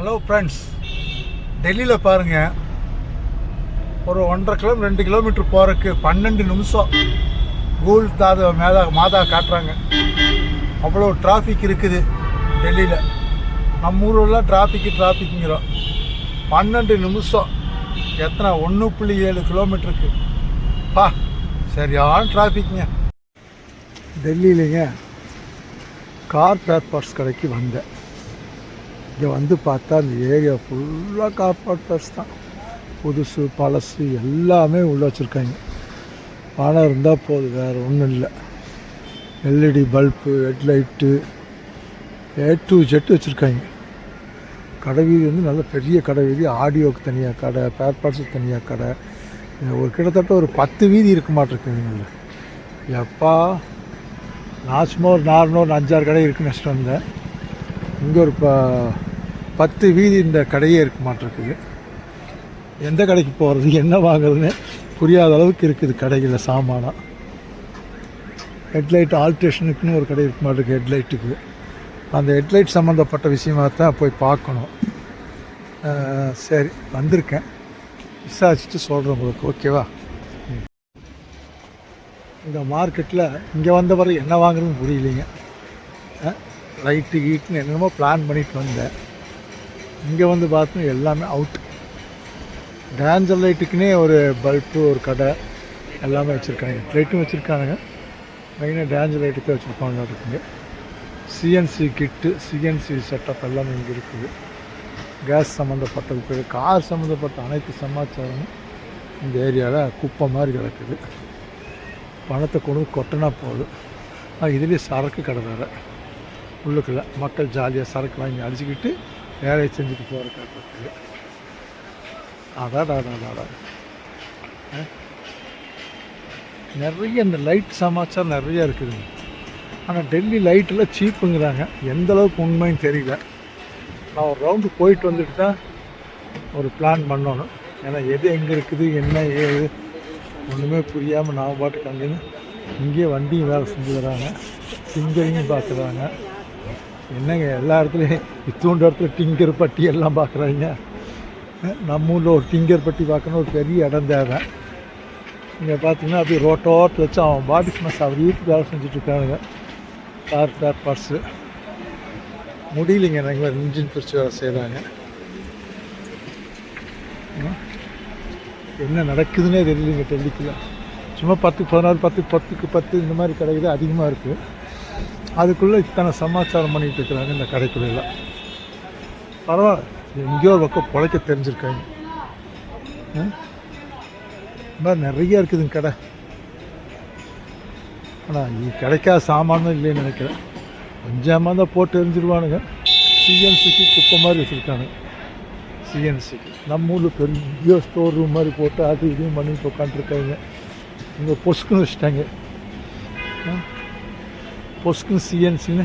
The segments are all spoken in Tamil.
ஹலோ ஃப்ரெண்ட்ஸ் டெல்லியில் பாருங்கள் ஒரு ஒன்றரை கிலோ ரெண்டு கிலோமீட்டர் போகிறதுக்கு பன்னெண்டு நிமிஷம் கூகுள் தாத மேதா மாதா காட்டுறாங்க. அவ்வளோ டிராஃபிக் இருக்குது டெல்லியில். நம்ம ஊரெல்லாம் டிராஃபிக்கு டிராஃபிக்குங்கிறோம் பன்னெண்டு நிமிஷம். எத்தனை? ஒன்று புள்ளி ஏழு கிலோமீட்டருக்கு. பா சரியான டிராஃபிக்ங்க டெல்லியிலேங்க கார் பேர் பார்ட்ஸ் கடைக்கு வந்தேன். இங்கே வந்து பார்த்தா அந்த ஏரியா ஃபுல்லாக கார் தான். புதுசு பழசு எல்லாமே உள்ளே வச்சுருக்காங்க. பணம் இருந்தால் போதும் வேறு ஒன்றும் இல்லை. LED bulb headlight A to Z வச்சுருக்காங்க. கடை வீதி வந்து நல்ல பெரிய கடை வீதி ஆடியோக்கு தனியாக கடை பேர் பார்ட்ஸுக்கு தனியாக கடை. ஒரு கிட்டத்தட்ட ஒரு பத்து வீதி இருக்க மாட்டிருக்குங்க எப்பா நான் சும்மா ஒரு நார்மல் அஞ்சாறு கடை இருக்குன்னு நினச்சிட்டு வந்தேன். இங்கே ஒரு ப பத்து வீதி இந்த கடையே இருக்க மாட்டிருக்குது எந்த கடைக்கு போகிறது என்ன வாங்குறதுன்னு புரியாத அளவுக்கு இருக்குது கடைகளில் சாமானாக ஹெட்லைட் ஆல்ட்ரேஷனுக்குன்னு ஒரு கடை இருக்க மாட்டிருக்கு ஹெட்லைட்டுக்கு அந்த ஹெட்லைட் சம்மந்தப்பட்ட விஷயமா தான் போய் பார்க்கணும். சரி வந்திருக்கேன். விசாரிச்சுட்டு சொல்கிறேன் உங்களுக்கு ஓகேவா? ம். இந்த மார்க்கெட்டில் இங்கே வந்த பிறகு என்ன வாங்குறதுன்னு புரியலைங்க. லைட்டு கீட்டுன்னு என்னென்னமோ பிளான் பண்ணிட்டு வந்தேன். இங்கே வந்து பார்த்தோம்னா எல்லாமே அவுட் டேஞ்சர் லைட்டுக்குன்னே ஒரு பல்பு ஒரு கடை எல்லாமே வச்சுருக்காங்க. லைட்டும் வச்சுருக்கானுங்க மெயினாக டேஞ்சர் லைட்டுக்கு வச்சுருப்பாங்க இருக்குங்க சிஎன்சி கிட்டு சிஎன்சி செட்டப் எல்லாமே இங்கே இருக்குது. கேஸ் சம்மந்தப்பட்டது கார் சம்மந்தப்பட்ட அனைத்து சமாச்சாரமும் இந்த ஏரியாவில் குப்பை மாதிரி கிடக்குது. பணத்தை கொண்டு கொட்டினா போதும். ஆனால் இதுலேயே சரக்கு கடை வேறு. உள்ளுக்குள்ளே மக்கள் ஜாலியாக சரக்கு வாங்கி அடிச்சுக்கிட்டு வேலையை செஞ்சுட்டு போகிற அதான் அதான் ஆ? நிறைய இந்த லைட் சமாச்சாரம் நிறைய இருக்குதுங்க ஆனால் டெல்லி லைட்டில் சீப்புங்கிறாங்க. எந்த அளவுக்கு உண்மைன்னு தெரியல. நான் ஒரு ரவுண்டு போயிட்டு வந்துட்டு தான் ஒரு பிளான் பண்ணணும். ஏன்னா எது எங்கே இருக்குது என்ன ஏது ஒன்றுமே புரியாமல் நான் பாட்டுக்கு அங்கேருந்து இங்கேயே வண்டியும் வேலை செஞ்சு தராங்க பார்க்குறாங்க. என்னங்க எல்லா இடத்துலையும் இத்தூண்டு இடத்துல டிங்கர் பட்டி எல்லாம் பார்க்குறாங்க நம்ம ஊரில் ஒரு டிங்கர் பட்டி பார்க்கணும் ஒரு பெரிய இடம் தேவை. இங்கே பார்த்தீங்கன்னா அப்படியே ரோட்டோரத்தில் வச்சு அவன் பாடி மஸ் அவர் வீட்டுக்கு வேலை செஞ்சுட்ருக்கானுங்க கார் ஸ்பேர் பார்ட்ஸு முடியலைங்க நாங்கள் இன்ஜின் பிரித்து வேலை செய்கிறாங்க என்ன நடக்குதுன்னே தெரியலைங்க டெல்லிக்குள்ள. சும்மா பத்துக்கு பதினாறு பத்துக்கு பத்துக்கு பத்து இந்த மாதிரி கடைக்கு அதிகமாக இருக்குது அதுக்குள்ளே இத்தனை சமாச்சாரம் பண்ணிகிட்டு இருக்கிறாங்க இந்த கடைக்குள்ளே பரவாயில்ல. எங்கேயோ ஒரு பக்கம் பிழைக்க தெரிஞ்சிருக்காங்க. ஆ? மாதிரி நிறைய இருக்குதுங்க கடை. ஆனால் இது கிடைக்காத சாமானும் இல்லைன்னு நினைக்கிறேன். கொஞ்சமாக தான் போட்டு எரிஞ்சிருவானுங்க. சிஎன்சிக்கு குப்பை மாதிரி வச்சுருக்கானுங்க சிஎன்சிக்கு. நம்ம ஊரில் பெரிய ஸ்டோர் ரூம் மாதிரி போட்டு அது இதையும் பண்ணிட்டு உட்காந்துருக்காங்க இங்கே பொசுக்குன்னு வச்சுட்டாங்க. பொஸ்கின் பொஸ்க்குன்னு சிஎன்சின்னு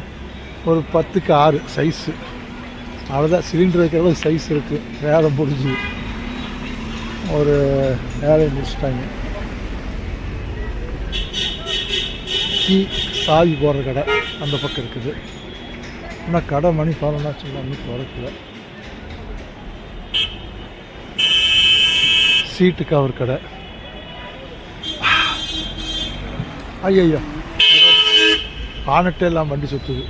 ஒரு பத்துக்கு ஆறு சைஸு. அவ்வளோதான் சிலிண்டர் வைக்கிற அளவுக்கு சைஸ் இருக்குது வேலை முடிஞ்சு ஒரு வேலையை முடிச்சிட்டாங்க. கீ சாவி போடுற கடை அந்த பக்கம் இருக்குது. ஆனால் கடை மணி பதினொன்னா சொல்லலாம் இன்னும் திறக்கல. சீட்டு கவர் கடை. ஐயோ பானட்டே எல்லாம் வண்டி சுற்றுது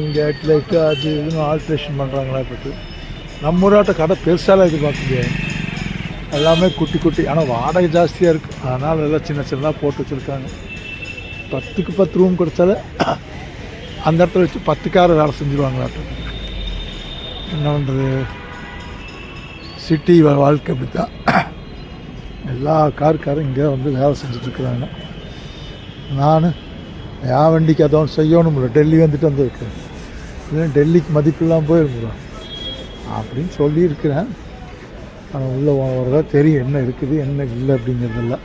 இங்கே ஹெட்லைட்டு அது இதுன்னு ஆல்ட்ரேஷன் பண்ணுறாங்களா பட்டு நம்ம ஊராட்ட கடை பெருசாலாம் எதிர்பார்க்க எல்லாமே குட்டி குட்டி. ஆனால் வாடகை ஜாஸ்தியாக இருக்குது அதனால் எல்லாம் சின்ன சின்னதாக போட்டு வச்சுருக்காங்க. பத்துக்கு பத்து ரூம் கொடுத்தாலே அந்த இடத்துல வச்சு பத்துக்கார வேலை செஞ்சுருவாங்களாட்டம் என்ன பண்ணுறது சிட்டி வாழ்க்கை அப்படி தான் எல்லா காருக்காரும் இங்கே வந்து வேலை செஞ்சுட்ருக்குறாங்க நான் என் வண்டிக்கு அதை செய்யணும்ல டெல்லி வந்துட்டு வந்திருக்கேன். இல்லை டெல்லிக்கு மதிப்பில்லாமல் போயிருக்கிறோம் அப்படின்னு சொல்லியிருக்கிறேன். ஆனால் உள்ளே வரதா தெரியும். என்ன இருக்குது என்ன இல்லை அப்படிங்கிறதெல்லாம்.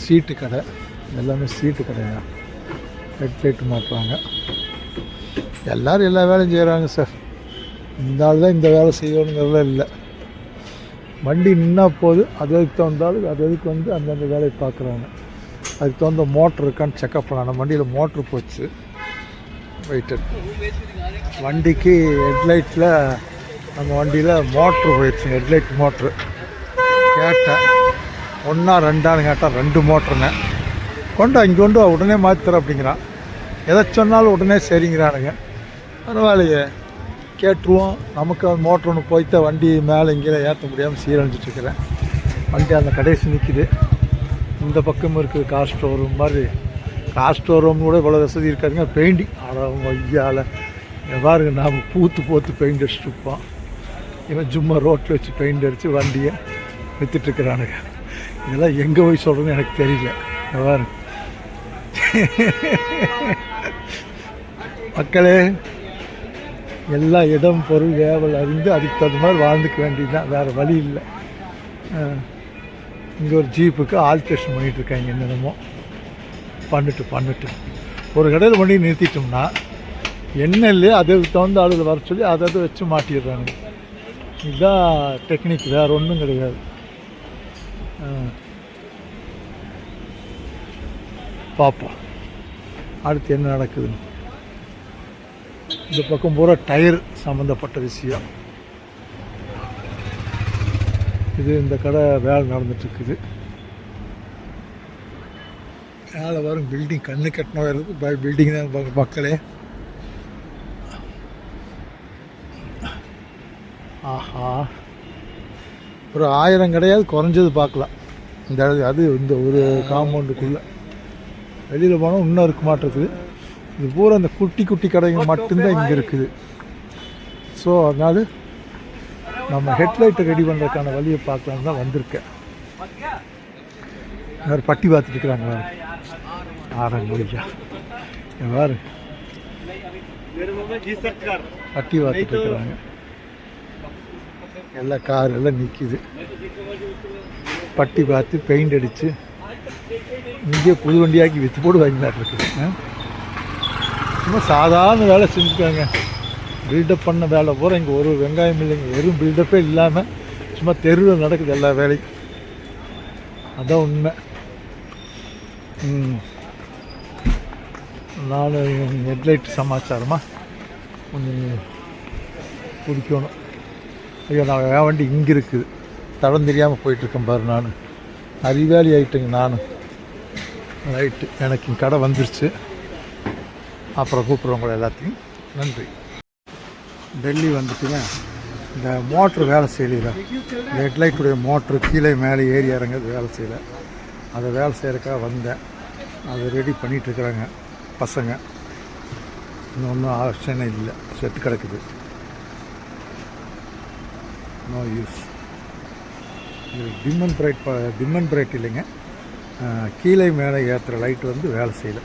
சீட்டு கடை. எல்லாமே சீட்டு கடையா? ஹெட்லைட் மாட்டுறாங்க. எல்லோரும் எல்லா வேலையும் செய்கிறாங்க சார். இந்த ஆள் தான் இந்த வேலை செய்யணுங்கிறதெல்லாம் இல்லை. வண்டி நின்னா போது அது எதுக்கு தகுந்தாலும் அது எதுக்கு வந்து அந்தந்த வேலையை பார்க்குறாங்க அதுக்கு தகுந்த மோட்ரு இருக்கான்னு செக்கப் பண்ணாங்க வண்டியில் மோட்ரு போச்சு. போயிட்டு வண்டிக்கு ஹெட்லைட்டில் நம்ம வண்டியில் மோட்ரு போயிடுச்சு. ஹெட்லைட் மோட்ரு கேட்டேன். ஒன்றா ரெண்டான்னு கேட்டால் ரெண்டு மோட்ருங்க கொண்டு அங்கே கொண்டு உடனே மாற்றித்தரேன் அப்படிங்கிறான். எதை சொன்னாலும் உடனே சரிங்கிறானுங்க. பரவாயில்லையே. கேட்டுருவோம். நமக்கு அந்த மோட்ரு ஒன்று போய்த்த வண்டி மேலே இங்கே ஏற்ற முடியாமல் சீரழிஞ்சிட்ருக்கிறேன். வண்டி அந்த கடைசி நிற்கிது இந்த பக்கம் இருக்குது கார் ஸ்டோர் ரூம் மாதிரி. கார் ஸ்டோர் ரூம் கூட இவ்வளோ வசதி இருக்காதுங்க. பெயிண்டிங் ஆனால் ஐயால் பாருங்க நாம் பூத்து பூத்து பெயிண்ட் அடிச்சுட்டு இருப்போம் இவன் சும்மா ரோட்டில் வச்சு பெயிண்ட் அடித்து வண்டியை விற்றுட்ருக்குறானுங்க இதெல்லாம் எங்கே போய் சொல்கிறதுன்னு எனக்கு தெரியல. எவ்வாறு பாருங்க. மக்களே எல்லா இடம் பொருள் ஏவல் அறிந்து அதுக்கு தகுந்த மாதிரி வாழ்ந்துக்க வேண்டியதுதான். வேறு வழி இல்லை. இங்கே ஒரு ஜீப்புக்கு ஆல்ட்ரேஷன் பண்ணிகிட்டு இருக்காங்க என்னென்னமோ. பண்ணிட்டு பண்ணிட்டு. ஒரு கடையில் வண்டி நிறுத்திட்டோம்னா என்ன இல்லையோ அதுக்கு தகுந்த ஆளுகள் வர சொல்லி அதை அதை வச்சு மாட்டிடுறாங்க இதுதான் டெக்னிக் வேறு ஒன்றும் கிடையாது. பார்ப்போம் அடுத்து என்ன நடக்குதுன்னு. இந்த பக்கம் பூரா டயர் சம்மந்தப்பட்ட விஷயம். இது இந்த கடை வேலை நடந்துட்டுருக்குது. மேலே வரும் பில்டிங் கண்ணு கட்டின இருக்குது பில்டிங் தான் மக்களே. ஆஹா. ஒரு ஆயிரம் கிடையாது குறைஞ்சது பார்க்கலாம். இந்த அது இந்த ஒரு காம்பவுண்டுக்குள்ளே வெளியில் போனால் இன்னும் இருக்க மாட்டேங்குது இது பூரா இந்த குட்டி குட்டி கடைங்க மட்டும்தான் இங்கே இருக்குது. ஸோ அதனால நம்ம ஹெட்லைட்டை ரெடி பண்ணுறதுக்கான வழியை பார்க்கலாம் தான் வந்திருக்கேன். வேறு பட்டி பார்த்துட்டு இருக்கிறாங்க வேறு. ஆறாங்க மொழியா. வேறு. பட்டி பார்த்துட்டு இருக்கிறாங்க. எல்லா கார் எல்லாம் நிற்கிது பட்டி பார்த்து பெயிண்ட் அடித்து இங்கே புது வண்டியாக்கி விற்று போட்டு வாங்கினாட்டு இருக்குது? சும்மா சாதாரண வேலை செஞ்சுக்காங்க பில்டப் பண்ண வேலை பூரா இங்கே ஒரு வெங்காயம் இல்லைங்க வெறும் பில்டப்பே இல்லாமல் சும்மா தெருவில் நடக்குது எல்லா வேலையும் அதான் உண்மை. ம். நான் ஹெட்லைட் சமாச்சாரமாக கொஞ்சம் பிடிக்கணும். ஐயோ நான் என் வண்டி இங்கே இருக்குது. தடம் தெரியாமல் போயிட்டுருக்கேன் பாரு நான். அறிவாளி ஆகிட்டேங்க நானும் ரைட்டு எனக்கு கடை வந்துருச்சு. அப்புறம் கூப்பிட்றவங்க எல்லாத்தையும். நன்றி. டெல்லி வந்துட்டுங்க. இந்த மோட்ரு வேலை செய்யல ஹெட்லைட்டுடைய மோட்ரு கீழே மேலே ஏறி இறங்குறது வேலை செய்யலை. அதை வேலை செய்கிறக்காக வந்தேன். அதை ரெடி பண்ணிகிட்ருக்குறாங்க பசங்க. இன்னும் ஒன்றும் ஆப்ஷனே இல்லை. செட்டு கிடக்குது. நோ யூஸ் இது டிம்மன் பிரைட் டிம்மன் பிரைட் இல்லைங்க. கீழே மேலே ஏற்றுற லைட் வந்து வேலை செய்யலை.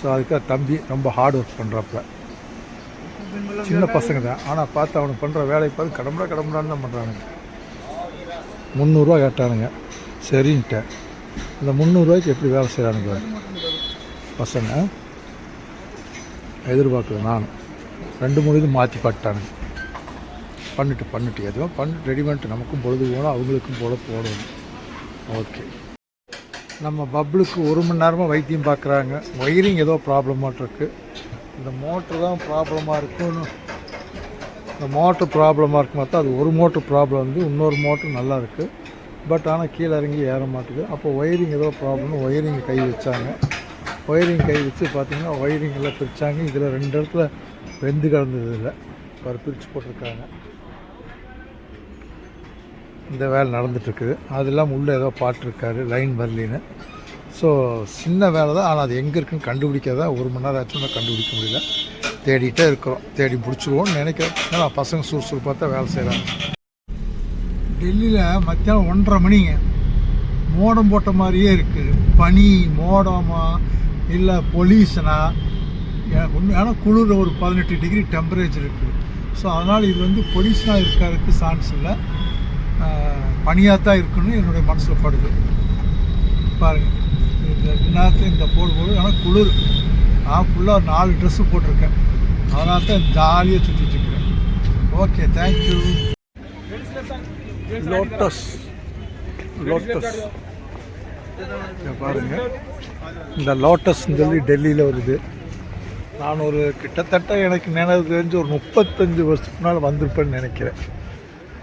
ஸோ அதுக்காக தம்பி ரொம்ப ஹார்ட் ஒர்க் பண்ணுறப்ப சின்ன பசங்க தான். ஆனால் பார்த்து அவனுக்கு பண்ணுற வேலையை பார்த்து கடம்புடா கடம்புடான்னு தான் பண்ணுறானுங்க முந்நூறுரூவா கேட்டானுங்க. சரின்ட்டேன் இந்த முந்நூறுரூவாய்க்கு எப்படி வேலை செய்கிறானுங்க பசங்க எதிர்பார்க்கல நானும் ரெண்டு மூணு இது மாற்றி பாட்டானுங்க. பண்ணிட்டு பண்ணிட்டு. எதுவும் பண்ணிட்டு ரெடி பண்ணிட்டு நமக்கும் பொழுது போகணும் அவங்களுக்கும் பொழுது போடணும். ஓகே நம்ம பப்ளுக்கு ஒரு மணி நேரமாக வைத்தியம் பார்க்குறாங்க ஒயரிங் ஏதோ ப்ராப்ளமாக இருக்கு. இந்த மோட்ரு தான் ப்ராப்ளமாக இருக்குன்னு. இந்த மோட்ரு ப்ராப்ளமாக இருக்கும் பார்த்தா அது ஒரு மோட்ரு ப்ராப்ளம் வந்து இன்னொரு மோட்ரு நல்லா இருக்குது பட் ஆனால் கீழே இறங்கி ஏற மாட்டுது. அப்போ ஒயரிங் ஏதோ ப்ராப்ளம்னு ஒயரிங் கை வச்சாங்க. ஒயரிங் கை வச்சு பார்த்தீங்கன்னா ஒயரிங் எல்லாம் பிரித்தாங்க இதில் ரெண்டு இடத்துல வெந்து கிடந்தது இல்லை பிரித்து போட்டிருக்காங்க. இந்த வேலை நடந்துட்டுருக்குது. அதெல்லாம் உள்ளே ஏதோ பாட்டிருக்காரு லைன் வரலின்னு. ஸோ சின்ன வேலை தான் ஆனால் அது எங்கே இருக்குன்னு கண்டுபிடிக்காத ஒரு மணி நேரம் ஆச்சுன்னா கண்டுபிடிக்க முடியல. தேடிட்டே இருக்கிறோம். தேடி பிடிச்சிருவோம்னு நினைக்கிறேன். ஏன்னா பசங்க சுறுசுறுப்பாக தான் வேலை செய்கிறாங்க டெல்லியில் மத்தியானம் ஒன்றரை மணிங்க. மோடம் போட்ட மாதிரியே இருக்குது பனி மோடமா இல்லை பொல்யூஷனா எனக்கு உண்மையான குளிர் ஒரு பதினெட்டு டிகிரி டெம்பரேச்சர் இருக்குது ஸோ அதனால் இது வந்து பொல்யூஷனாக இருக்கிறதுக்கு சான்ஸ் இல்லை. பனியாக தான் இருக்குன்னு என்னுடைய மனசில் படுது. பாருங்கள் இந்த நேரத்தில் இந்த போடு போடு. ஆனால் குளிர். நான் ஃபுல்லாக நாலு ட்ரெஸ்ஸு போட்டிருக்கேன். அதனால தான் ஜாலியாக சுற்றிட்டுருக்கிறேன் okay thank you lotus lotus பாருங்கள் இந்த லோட்டஸ்ன்னு சொல்லி டெல்லியில் வருது. நான் ஒரு கிட்டத்தட்ட எனக்கு நினைவு தெரிஞ்சு ஒரு முப்பத்தஞ்சு வருஷத்துக்கு முன்னால் வந்திருப்பேன்னு நினைக்கிறேன்.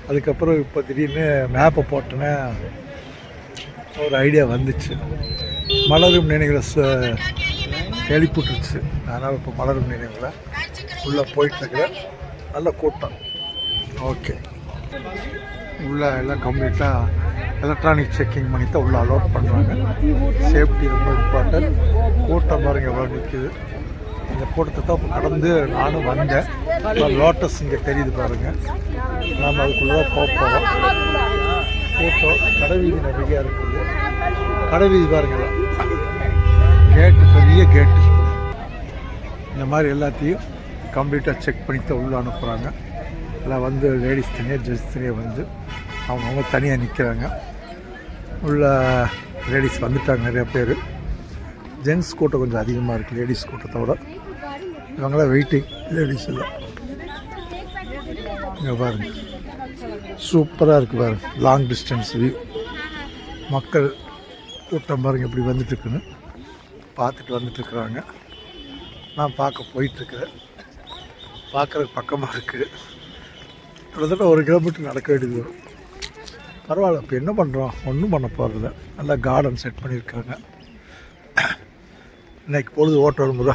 அதுக்கப்புறம் இப்போ திடீர்னு மேப்பை போட்டேன்னே ஒரு ஐடியா வந்துச்சு. மலரும் நினைவுகளை ச- எழுப்பிட்டுருச்சு அதனால் இப்போ மலரும் நினைவுகளை உள்ளே போயிட்டுருக்குறேன் நல்ல கூட்டம். ஓகே உள்ளே எல்லாம் கம்ப்ளீட்டாக எலக்ட்ரானிக் செக்கிங் பண்ணி தான் உள்ளே அலோட் பண்ணுறாங்க சேஃப்டி ரொம்ப இம்பார்ட்டன்ட் கூட்டம் பாருங்கள் எவ்வளோ நிற்குது இந்த கூட்டத்தை தான் கடந்து நானும் வந்தேன். லோட்டஸ் இங்கே தெரியுது பாருங்கள் நாம் அதுக்குள்ளே போகிறோம் கூட்டம் கடைவீதி நிறையா இருக்குது. கடைவீதி பாருங்கள் கேட்டு பெரிய கேட்டு இந்த மாதிரி எல்லாத்தையும் கம்ப்ளீட்டாக செக் பண்ணி தான் உள்ளே அனுப்புகிறாங்க எல்லாம் வந்து லேடிஸ் தனியாக ஜென்ஸ் தனியாக வந்து அவங்கவுங்க தனியாக நிற்கிறாங்க உள்ள லேடிஸ் வந்துட்டாங்க நிறைய பேர். ஜென்ஸ் கூட்டம் கொஞ்சம் அதிகமாக இருக்குது லேடிஸ் கூட்டத்தை விட இவங்களாம் வெயிட்டிங் லேடிஸில் இங்கே பாருங்க. சூப்பராக இருக்குது பாருங்கள் லாங் டிஸ்டன்ஸ் வியூ மக்கள் கூட்டம் பாருங்கள் எப்படி வந்துட்டுருக்குன்னு பார்த்துட்டு வந்துட்டுருக்குறாங்க நான் பார்க்க போயிட்டுருக்கிறேன். பார்க்குறதுக்கு பக்கமாக இருக்குது கிட்டத்தட்ட ஒரு கிலோமீட்டர் நடக்க வேண்டியது வரும். பரவாயில்ல இப்போ என்ன பண்ணுறோம் ஒன்றும் பண்ண போகிறதில்ல நல்லா கார்டன் செட் பண்ணியிருக்காங்க. இன்றைக்கி பொழுது ஓட்டணும்ல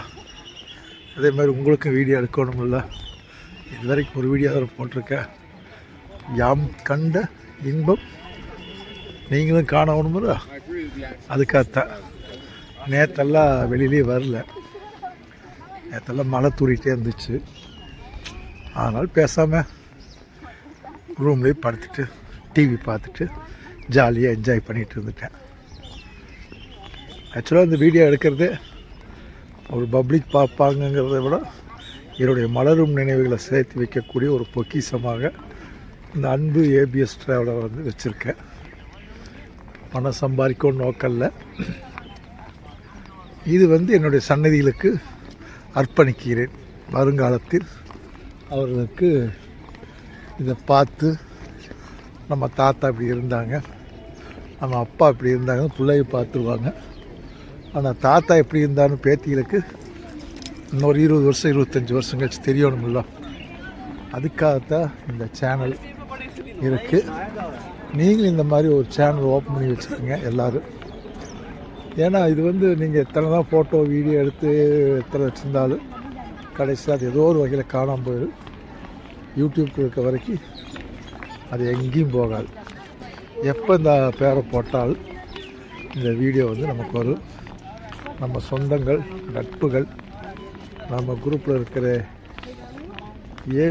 அதே மாதிரி உங்களுக்கும் வீடியோ எடுக்கணும்ல. இது வரைக்கும் ஒரு வீடியோ தான் போட்டிருக்கேன் யாம் கண்ட இன்பம் நீங்களும் காணணும்ல அதுக்காகத்தான். நேற்றெல்லாம் வெளியிலே வரல. நேற்றெல்லாம் மழை தூரிகிட்டே இருந்துச்சு. அதனால் பேசாமல் ரூம்லேயே படுத்துட்டு டிவி பார்த்துட்டு ஜாலியாக என்ஜாய் பண்ணிகிட்டு இருந்துட்டேன். ஆக்சுவலாக இந்த வீடியோ எடுக்கிறது ஒரு பப்ளிக் பார்ப்பாங்கங்கிறத விட என்னுடைய மலரும் நினைவுகளை சேர்த்து வைக்கக்கூடிய ஒரு பொக்கிஷமாக இந்த அன்பு ஏபிஎஸ் ட்ராவலர் வந்து வச்சுருக்கேன். பணம் சம்பாதிக்கும் நோக்கல்ல. இது வந்து என்னுடைய சன்னதிகளுக்கு அர்ப்பணிக்கிறேன். வருங்காலத்தில் அவர்களுக்கு இதை பார்த்து நம்ம தாத்தா இப்படி இருந்தாங்க நம்ம அப்பா இப்படி இருந்தாங்க பிள்ளைய பார்த்துருவாங்க. ஆனால் தாத்தா எப்படி இருந்தான்னு பேத்திகளுக்கு இன்னொரு இருபது வருஷம் இருபத்தஞ்சி வருஷம் கழிச்சு தெரியணும்ல. அதுக்காகத்தான் இந்த சேனல் இருக்குது நீங்களும் இந்த மாதிரி ஒரு சேனல் ஓப்பன் பண்ணி வச்சுக்கோங்க எல்லோரும். ஏன்னா இது வந்து நீங்கள் எத்தனை தான் ஃபோட்டோ வீடியோ எடுத்து எத்தனை வச்சுருந்தாலும் கடைசியாக அது ஏதோ ஒரு வகையில் காணாமல் போயிடும். யூடியூப் இருக்க வரைக்கும் அது எங்கேயும் போகாது. எப்போ இந்த பேரை போட்டால் இந்த வீடியோ வந்து நமக்கு வரும். நம்ம சொந்தங்கள் நட்புகள் நம்ம குரூப்பில் இருக்கிற ஏ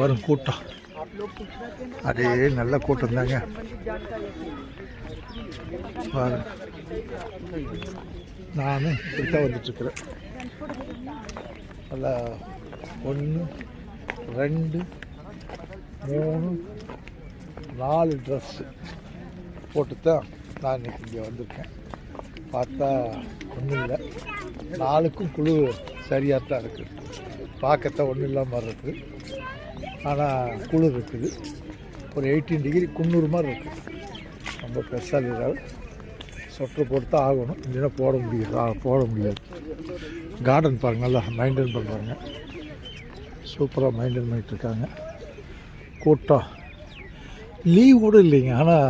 வரும் கூட்டம். அதே நல்ல கூட்டம் தாங்க. நானும் இப்படித்தான் வந்துட்டுருக்குறேன். நல்லா ஒன்று ரெண்டு மூணு நாலு ட்ரெஸ்ஸு போட்டு தான் நான் இன்றைக்கி இங்கே வந்திருக்கேன். பார்த்தா ஒன்றும் இல்லை. நாளுக்கும் குழு சரியாக தான் இருக்குது பார்க்கத்தான் ஒன்றும் இல்லாமல் இருக்குது ஆனால் குழு இருக்குது. ஒரு எயிட்டீன் டிகிரி குன்னூறு மாதிரி இருக்குது ரொம்ப பெருசாக இல்லாத சொட்டர் போட்டு தான் ஆகணும். இல்லைன்னா போட முடியாது. போட முடியாது. கார்டன் பாருங்கள் நல்லா மெயின்டைன் பண்ணுறாங்க சூப்பராக மெயின்டைன் பண்ணிகிட்ருக்காங்க கூட்டம் லீவ் கூட இல்லைங்க. ஆனால்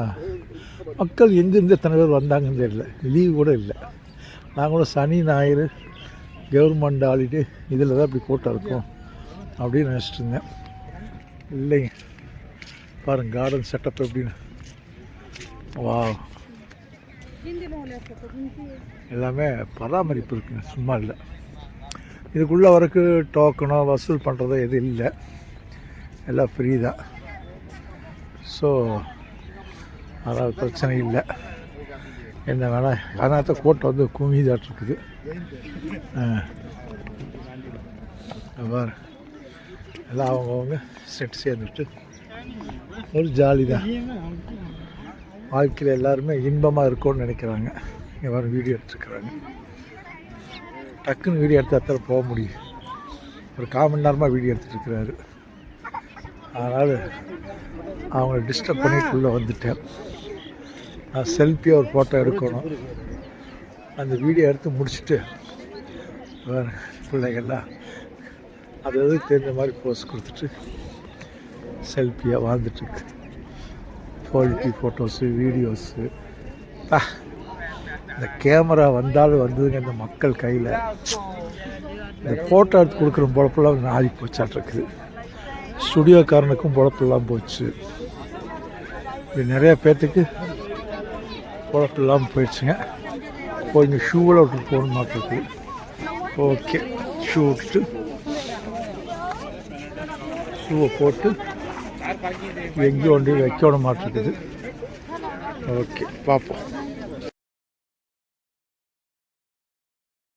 மக்கள் எங்கேருந்து எத்தனை பேர் வந்தாங்கன்னு தெரியல. லீவ் கூட இல்லை. நாங்களும் கூட சனி ஞாயிறு கவர்மெண்ட் ஹாலிடே இதில் தான் இப்படி கூட்டம் இருக்கும் அப்படின்னு நினச்சிட்டு இருந்தேன் இல்லைங்க. பாருங்க கார்டன் செட்டப் எப்படின்னு. வா எல்லாமே பராமரிப்பு இருக்குங்க. சும்மா இல்லை. இதுக்குள்ளே வரைக்கும் டோக்கனோ வசூல் பண்ணுறதோ எதுவும் இல்லை. எல்லாம் ஃப்ரீ தான். ஸோ அதாவது பிரச்சனை இல்லை. என்ன வேணால் அதனால கோட்டை வந்து குமிதாட்டிருக்குது பாரு. எல்லாம் அவங்கவுங்க செட் சேர்ந்துட்டு ஒரு ஜாலி தான். வாழ்க்கையில் எல்லாருமே இன்பமாக இருக்கும்னு நினைக்கிறாங்க. இங்கே வீடியோ எடுத்துருக்குறாங்க. டக்குன்னு வீடியோ எடுத்து அத்தனை போக முடியும்? ஒரு கால் மணி நேரமாக வீடியோ எடுத்துகிட்டு இருக்கிறாரு. அதனால் அவங்கள டிஸ்டர்ப் பண்ணிட்டு உள்ளே வந்துட்டேன். நான் செல்ஃபியாக ஒரு ஃபோட்டோ எடுக்கணும். அந்த வீடியோ எடுத்து முடிச்சுட்டு வேறு பிள்ளைகள்லாம் அது அது தெரிஞ்ச மாதிரி போஸ் கொடுத்துட்டு செல்ஃபியாக வாழ்ந்துட்டுருக்கு. குவாலிட்டி ஃபோட்டோஸு வீடியோஸு இந்த கேமரா வந்தாலும் வந்ததுங்க இந்த மக்கள் கையில். இந்த ஃபோட்டோ எடுத்து கொடுக்குற பொழப்பெல்லாம் நாதி போச்சாட்டிருக்குது. ஸ்டுடியோக்காரனுக்கும் பொழப்பெல்லாம் போச்சு. இப்படி நிறையா பேர்த்துக்கு பொழப்பு இல்லாமல் போயிடுச்சுங்க கொஞ்சம் ஷூவில் விட்டு போகணும் மாட்டிருக்கு ஓகே ஷூ விட்டுட்டு ஷூவை போட்டு எங்கேயும் ஒன்றையும் வைக்கணும் மாட்டிருக்குது ஓகே பார்ப்போம்.